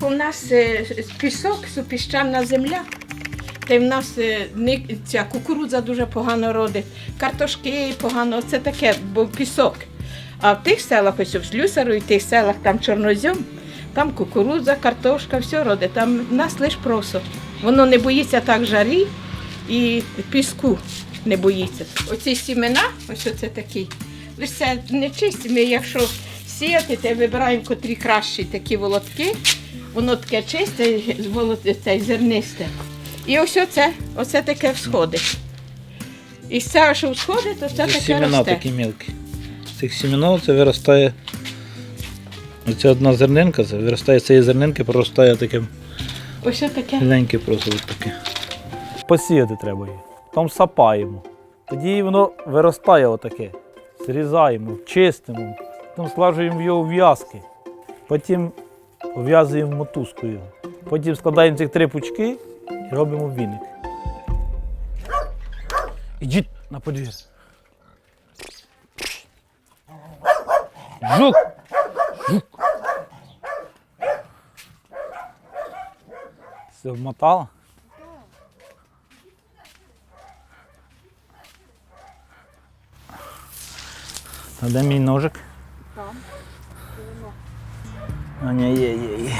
У нас е, пісок, супіщана земля. Та й в нас е, ця кукурудза дуже погано родить, картошки погано, це таке, бо пісок. А в тих селах, ось в Слюсару і в тих селах там чорнозьом, там кукурудза, картошка, все родить. Там в нас лише просо. Воно не боїться так жарі і піску не боїться. Оці сімена, ось оце такі, лише це не чисті. Ми якщо сіяти, то вибираємо котрі кращі такі волотки. Воно таке чисте, це зернисте. І ось оце, оце таке всходить. І з цього, що всходить, то це Це таке сімена росте. такі мілкі. З цих сімінов це виростає. Оця одна зернинка, це виростає з цієї зернинки, проростає таке Ось таке. маленьке просто от таке. Посіяти треба її. Потім сапаємо. Тоді воно виростає отаке. Зрізаємо, чистимо, потім складуємо його в'язки. Потім ув'язуємо мотузкою. Потім складаємо цих три пучки і робимо віник. Ідіть на подвір. Жук! Жук! Все вмотало? Де мій ножик? А ні, є, є, є.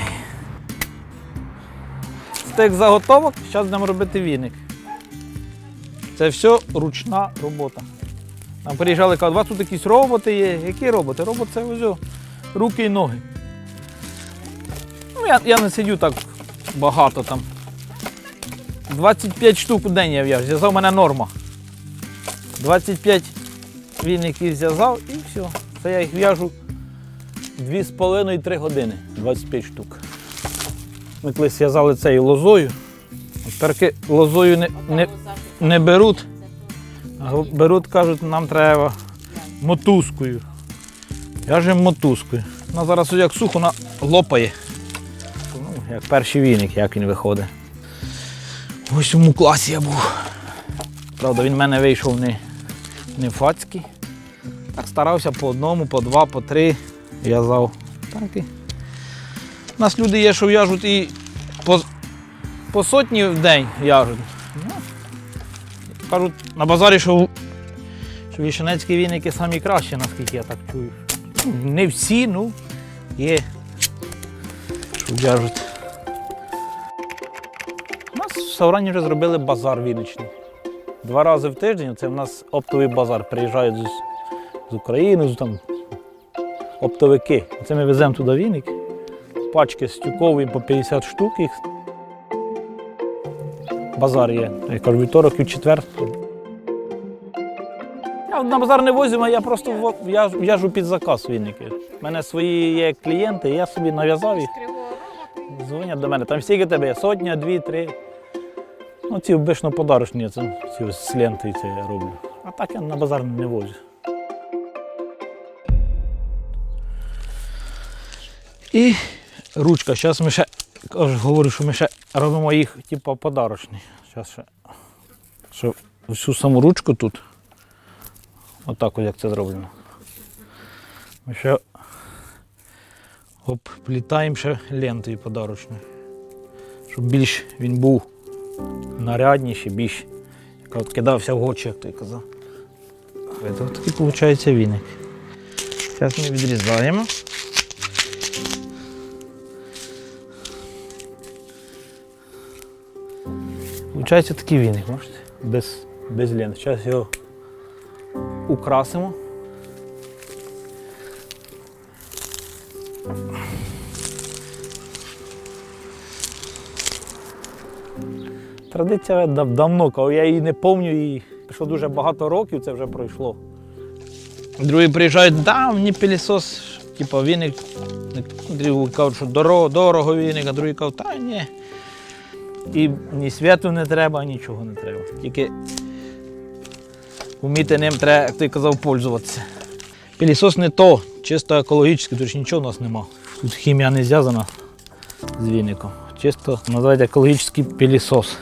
Стек заготовок, зараз будемо робити віник. Це все ручна робота. Нам приїжджали, кажуть, у вас тут якісь роботи є. Які роботи? Робот це ось руки і ноги. Ну, я, я не сидю так багато там. 25 штук у день я в'яжу. Зв'язав мене норма. 25 віників зв'язав і все. Це я їх в'яжу 2,5-3 години, 25 штук. Ми колись в'язали цією лозою. Тепер лозою не, не, не беруть, а беруть, кажуть, нам треба мотузкою. В'яжемо мотузкою. Вона зараз як сухо, вона лопає. Ну, як перший віник, як він виходить. В восьмому класі я був. Правда, він в мене вийшов не, не фацький. Так старався по одному, по два, по три в'язав. Так. У нас люди є, що в'яжуть і по, по сотні в день в'яжуть. Ну, кажуть, на базарі, що, що вішенецькі віники самі кращі, наскільки я так чую. Ну, Не всі, ну є. Що в'яжуть. У нас в Саврані вже зробили базар віночний. Два рази в тиждень це в нас оптовий базар. Приїжджають з, з України, з там оптовики. Це ми веземо туди віник. Пачки стюкові по 50 штук їх. Базар є. Я кажу, вівторок і четвер. Я на базар не возю, а я просто в'яжу- під заказ віники. У мене свої є клієнти, я собі нав'язав їх. Дзвонять до мене. Там стільки тебе є, сотня, дві, три. Ну, ці обично подарочні, це ці ось ленти це я роблю. А так я на базар не возю. І ручка. Зараз ми ще говорю, що ми ще робимо їх, типу, подарочні. Зараз ще. Що всю саму ручку тут. Отак ось як це зроблено. Ми ще обплітаємо ще лентою подарочною. Щоб більш він був нарядніший, більш як кидався в очі, як той казав. Ось такий виходить віник. Зараз ми відрізаємо. Получається такий віник, бачите? Без, без лент. Зараз його украсимо. Традиція дав- давно, коли я її не пам'ятаю, її пішло дуже багато років, це вже пройшло. Другі приїжджають, да, мені пилісос, типу віник. Кажуть, що дорого, дорого віник, а другі кажуть, та ні. І ні святу не треба, нічого не треба. Тільки вміти ним треба, як ти казав, пользуватися. Пілісос не то, чисто екологічний, тож нічого у нас нема. Тут хімія не зв'язана з віником. Чисто називають екологічний пилісос.